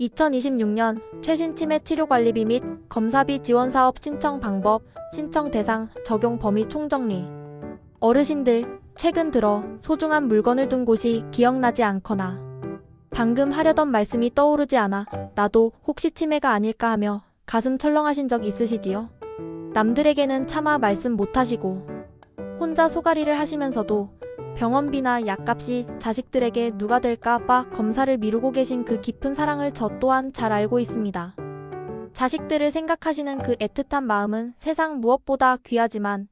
2026년 최신 치매 치료 관리비 및 검사비 지원 사업 신청 방법, 신청 대상, 적용 범위 총정리. 어르신들, 최근 들어 소중한 물건을 둔 곳이 기억나지 않거나 방금 하려던 말씀이 떠오르지 않아 나도 혹시 치매가 아닐까 하며 가슴 철렁하신 적 있으시지요? 남들에게는 차마 말씀 못하시고 혼자 소가리를 하시면서도 병원비나 약값이 자식들에게 누가 될까 봐 검사를 미루고 계신 그 깊은 사랑을 저 또한 잘 알고 있습니다. 자식들을 생각하시는 그 애틋한 마음은 세상 무엇보다 귀하지만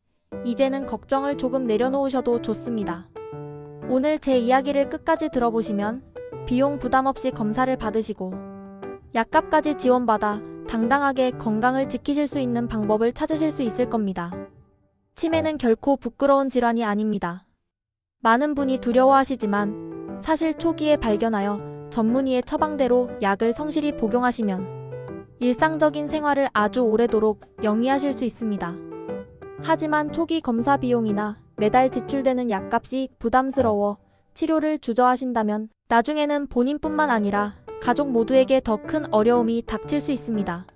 이제는 걱정을 조금 내려놓으셔도 좋습니다. 오늘 제 이야기를 끝까지 들어보시면 비용 부담 없이 검사를 받으시고 약값까지 지원받아 당당하게 건강을 지키실 수 있는 방법을 찾으실 수 있을 겁니다. 치매는 결코 부끄러운 질환이 아닙니다. 많은 분이 두려워하시지만 사실 초기에 발견하여 전문의의 처방대로 약을 성실히 복용하시면 일상적인 생활을 아주 오래도록 영위하실 수 있습니다. 하지만 초기 검사 비용이나 매달 지출되는 약값이 부담스러워 치료를 주저하신다면 나중에는 본인뿐만 아니라 가족 모두에게 더 큰 어려움이 닥칠 수 있습니다.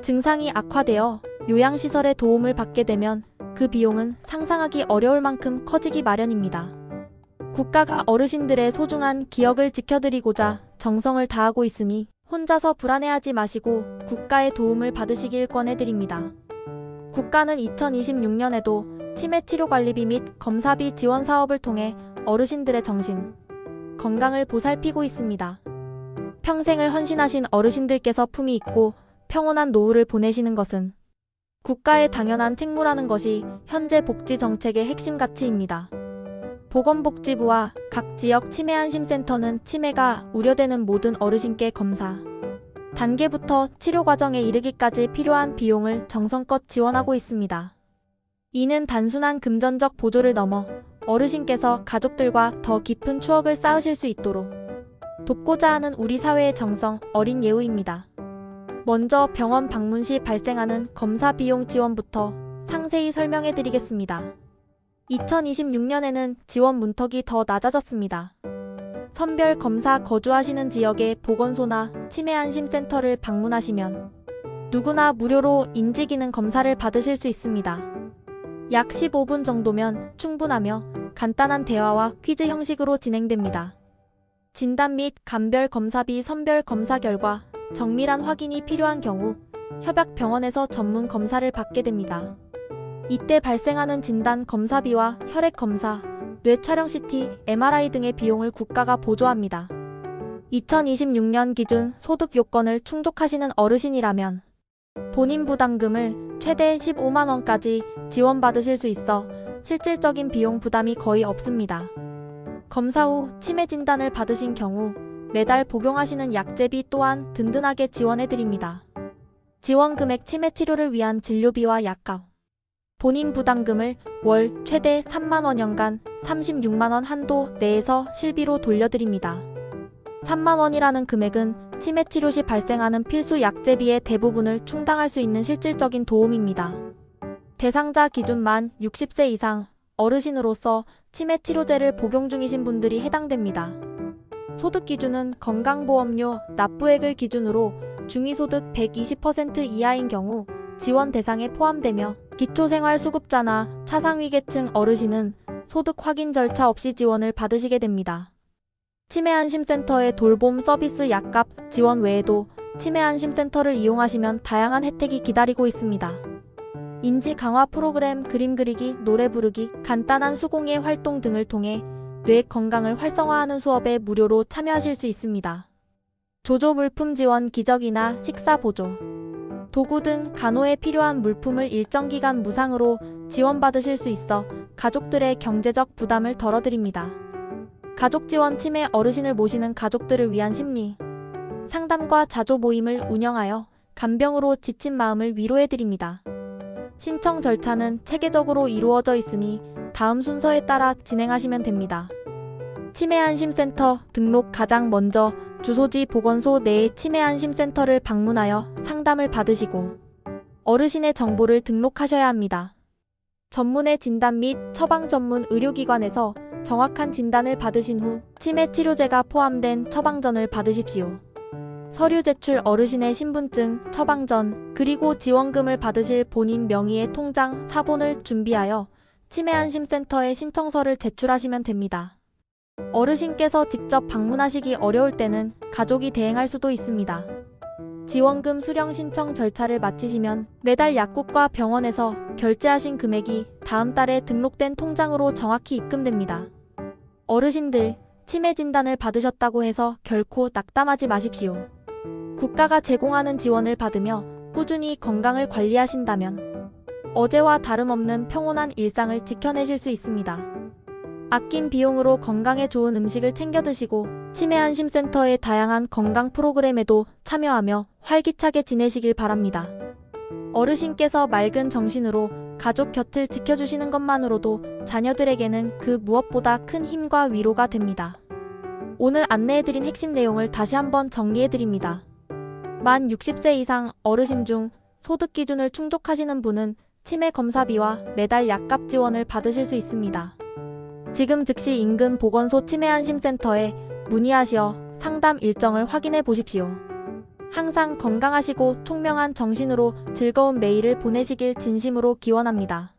증상이 악화되어 요양시설의 도움을 받게 되면 그 비용은 상상하기 어려울 만큼 커지기 마련입니다. 국가가 어르신들의 소중한 기억을 지켜드리고자 정성을 다하고 있으니 혼자서 불안해하지 마시고 국가의 도움을 받으시길 권해드립니다. 국가는 2026년에도 치매 치료 관리비 및 검사비 지원 사업을 통해 어르신들의 정신, 건강을 보살피고 있습니다. 평생을 헌신하신 어르신들께서 품이 있고 평온한 노후를 보내시는 것은 국가의 당연한 책무라는 것이 현재 복지 정책의 핵심 가치입니다. 보건복지부와 각 지역 치매 안심센터는 치매가 우려되는 모든 어르신께 검사, 단계부터 치료 과정에 이르기까지 필요한 비용을 정성껏 지원하고 있습니다. 이는 단순한 금전적 보조를 넘어 어르신께서 가족들과 더 깊은 추억을 쌓으실 수 있도록 돕고자 하는 우리 사회의 정성 어린 예우입니다. 먼저 병원 방문 시 발생하는 검사 비용 지원부터 상세히 설명해 드리겠습니다. 2026년에는 지원 문턱이 더 낮아졌습니다. 선별 검사 거주하시는 지역의 보건소나 치매 안심센터를 방문하시면 누구나 무료로 인지기능 검사를 받으실 수 있습니다. 약 15분 정도면 충분하며 간단한 대화와 퀴즈 형식으로 진행됩니다. 진단 및 감별 검사비 선별 검사 결과 정밀한 확인이 필요한 경우 협약병원에서 전문 검사를 받게 됩니다. 이때 발생하는 진단 검사비와 혈액 검사, 뇌 촬영 CT, MRI 등의 비용을 국가가 보조합니다. 2026년 기준 소득 요건을 충족하시는 어르신이라면 본인 부담금을 최대 15만 원까지 지원받으실 수 있어 실질적인 비용 부담이 거의 없습니다. 검사 후 치매 진단을 받으신 경우 매달 복용하시는 약제비 또한 든든하게 지원해 드립니다. 지원 금액 치매 치료를 위한 진료비와 약값. 본인 부담금을 월 최대 3만 원연간 36만 원 한도 내에서 실비로 돌려드립니다. 3만 원이라는 금액은 치매 치료 시 발생하는 필수 약제비의 대부분을 충당할 수 있는 실질적인 도움입니다. 대상자 기준 만 60세 이상 어르신으로서 치매 치료제를 복용 중이신 분들이 해당됩니다. 소득 기준은 건강보험료 납부액을 기준으로 중위소득 120% 이하인 경우 지원 대상에 포함되며 기초생활수급자나 차상위계층 어르신은 소득 확인 절차 없이 지원을 받으시게 됩니다. 치매안심센터의 돌봄 서비스 약값 지원 외에도 치매안심센터를 이용하시면 다양한 혜택이 기다리고 있습니다. 인지 강화 프로그램 그림 그리기, 노래 부르기, 간단한 수공예 활동 등을 통해 뇌 건강을 활성화하는 수업에 무료로 참여하실 수 있습니다. 조조 물품 지원 기저귀나 식사 보조, 도구 등 간호에 필요한 물품을 일정 기간 무상으로 지원받으실 수 있어 가족들의 경제적 부담을 덜어드립니다. 가족 지원 치매 어르신을 모시는 가족들을 위한 심리 상담과 자조 모임을 운영하여 간병으로 지친 마음을 위로해드립니다. 신청 절차는 체계적으로 이루어져 있으니 다음 순서에 따라 진행하시면 됩니다. 치매안심센터 등록 가장 먼저 주소지 보건소 내의 치매안심센터를 방문하여 상담을 받으시고 어르신의 정보를 등록하셔야 합니다. 전문의 진단 및 처방 전문 의료기관에서 정확한 진단을 받으신 후 치매 치료제가 포함된 처방전을 받으십시오. 서류 제출 어르신의 신분증, 처방전, 그리고 지원금을 받으실 본인 명의의 통장, 사본을 준비하여 치매안심센터에 신청서를 제출하시면 됩니다. 어르신께서 직접 방문하시기 어려울 때는 가족이 대행할 수도 있습니다. 지원금 수령 신청 절차를 마치시면 매달 약국과 병원에서 결제하신 금액이 다음 달에 등록된 통장으로 정확히 입금됩니다. 어르신들, 치매 진단을 받으셨다고 해서 결코 낙담하지 마십시오. 국가가 제공하는 지원을 받으며 꾸준히 건강을 관리하신다면 어제와 다름없는 평온한 일상을 지켜내실 수 있습니다. 아낀 비용으로 건강에 좋은 음식을 챙겨 드시고 치매안심센터의 다양한 건강 프로그램에도 참여하며 활기차게 지내시길 바랍니다. 어르신께서 맑은 정신으로 가족 곁을 지켜주시는 것만으로도 자녀들에게는 그 무엇보다 큰 힘과 위로가 됩니다. 오늘 안내해드린 핵심 내용을 다시 한번 정리해드립니다. 만 60세 이상 어르신 중 소득 기준을 충족하시는 분은 치매 검사비와 매달 약값 지원을 받으실 수 있습니다. 지금 즉시 인근 보건소 치매안심센터에 문의하시어 상담 일정을 확인해 보십시오. 항상 건강하시고 총명한 정신으로 즐거운 매일을 보내시길 진심으로 기원합니다.